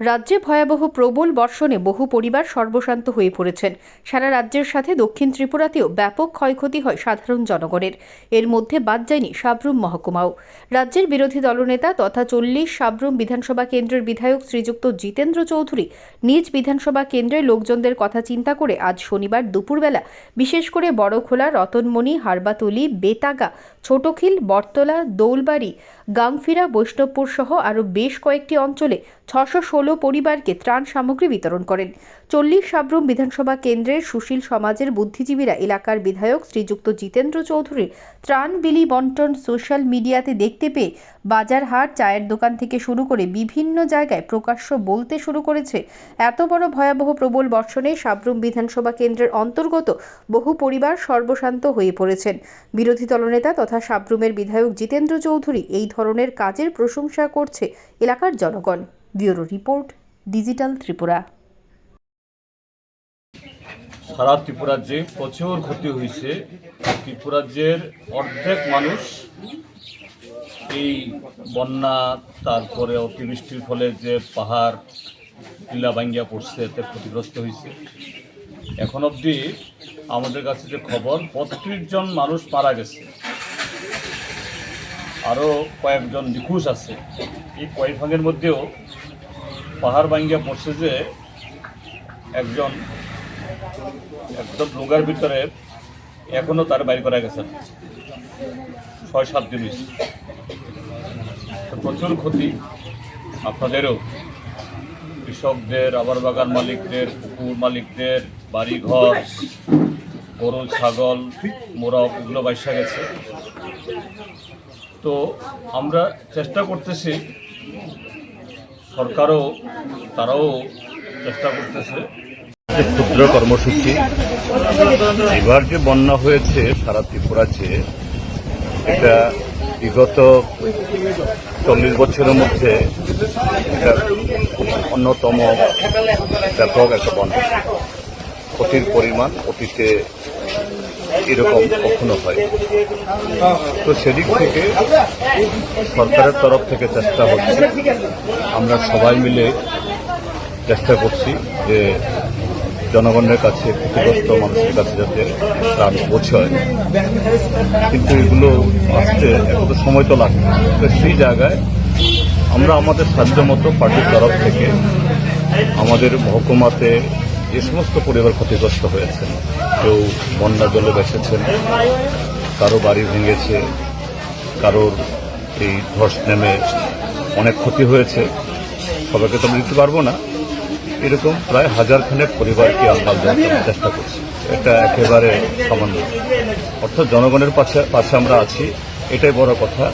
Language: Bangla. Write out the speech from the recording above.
রাজ্যে ভয়াবহ প্রবল বর্ষণে বহু পরিবার সর্বশান্ত হয়ে পড়েছেন। সারা রাজ্যের সাথে দক্ষিণ ত্রিপুরাতেও ব্যাপক ক্ষয়ক্ষতি হয় সাধারণ জনগণের। এর মধ্যে বাদ যায়নি সাবরুম মহকুমাও। রাজ্যের বিরোধী দলনেতা তথা চল্লিশ সাবরুম বিধানসভা কেন্দ্রের বিধায়ক শ্রীযুক্ত জিতেন্দ্র চৌধুরী নিজ বিধানসভা কেন্দ্রের লোকজনদের কথা চিন্তা করে আজ শনিবার দুপুরবেলা বিশেষ করে বড়খোলা, রতনমণি, হারবাতলি, বেতাগা, ছোটখিল, বটতলা, দৌলবাড়ি গাংফিরা বৈষ্ণবপুর সহ আরও বেশ কয়েকটি অঞ্চলে ছশো ষোলো পরিবারকে ত্রাণ সামগ্রী বিতরণ করেন। চল্লিশ সাবরুম বিধানসভা কেন্দ্রের সুশীল সমাজের বুদ্ধিজীবীরা এলাকার বিধায়ক শ্রীযুক্ত জিতেন্দ্র চৌধুরীর ত্রাণ বিলি বন্টন সোশ্যাল মিডিয়াতে দেখতে পেয়ে বাজার হাট, চায়ের দোকান থেকে শুরু করে বিভিন্ন জায়গায় প্রকাশ্য বলতে শুরু করেছে। এত বড় ভয়াবহ প্রবল বর্ষণে সাবরুম বিধানসভা কেন্দ্রের অন্তর্গত বহু পরিবার সর্বশান্ত হয়ে পড়েছেন। বিরোধী দলনেতা তথা সাবরুমের বিধায়ক জিতেন্দ্র চৌধুরী এই ধরনের কাজের প্রশংসা করছে এলাকার জনগণ। Bureau report, digital Tripura. সারা ত্রিপুরাজ্যে প্রচুর ক্ষতি হয়েছে। ত্রিপুরাজ্যের অর্ধেক মানুষ এই বন্যা, তারপরে অতিবৃষ্টির ফলে যে পাহাড়, টিলা ভাঙ্গিয়া পড়ছে, এতে ক্ষতিগ্রস্ত হয়েছে। এখন অবধি আমাদের কাছে যে খবর, বত্রিশ জন মানুষ মারা গেছে। আরও কয়েকজন নিখোঁজ আছে। এই কয়েক ভাঙের মধ্যেও পাহাড় ভাঙ্গিয়া পড়ছে যে একজন একদম ডুঙ্গার ভিতরে এখনও তার বাইর করা গেছে। ছয়, সাত দিন প্রচুর ক্ষতি আপনাদেরও। কৃষকদের আবার বাগান মালিকদের, পুকুর মালিকদের, বাড়িঘর, গরু, ছাগল মোরগ এগুলো বাইসা গেছে। তো আমরা চেষ্টা করতেছি সরকারও তারাও চেষ্টা করতেছে। ক্ষুদ্র কর্মসূচি, এবার যে বন্যা হয়েছে সারা ত্রিপুরাতে এটা বিগত চল্লিশ বছরের মধ্যে এটা অন্যতম ব্যাপক একটা বন্যা। ক্ষতির পরিমাণ অতীতে এরকম কখনো হয়। তো সেদিক থেকে সরকারের তরফ থেকে চেষ্টা হচ্ছে আমরা সবাই মিলে চেষ্টা করছি যে জনগণের কাছে ক্ষতিগ্রস্ত মানুষের কাছে যাতে ত্রাণ পৌঁছয়। কিন্তু এগুলো আসতে একটু সময় তো লাগবে তো সেই জায়গায় আমরা আমাদের সাধ্য মতো পার্টির তরফ থেকে আমাদের মহকুমাতে যে সমস্ত পরিবার ক্ষতিগ্রস্ত হয়েছেন, কেউ বন্যা জলে বেসেছেন কারও বাড়ি ভেঙেছে, কারোর এই ধস নেমে অনেক ক্ষতি হয়েছে, সবাইকে তো আমরা দিতে পারব না। এরকম প্রায় হাজার খানেক পরিবারকে আমরা চেষ্টা করছি। এটা একেবারে সামান্য। অর্থাৎ জনগণের পাশে পাশে আমরা আছি, এটাই বড় কথা।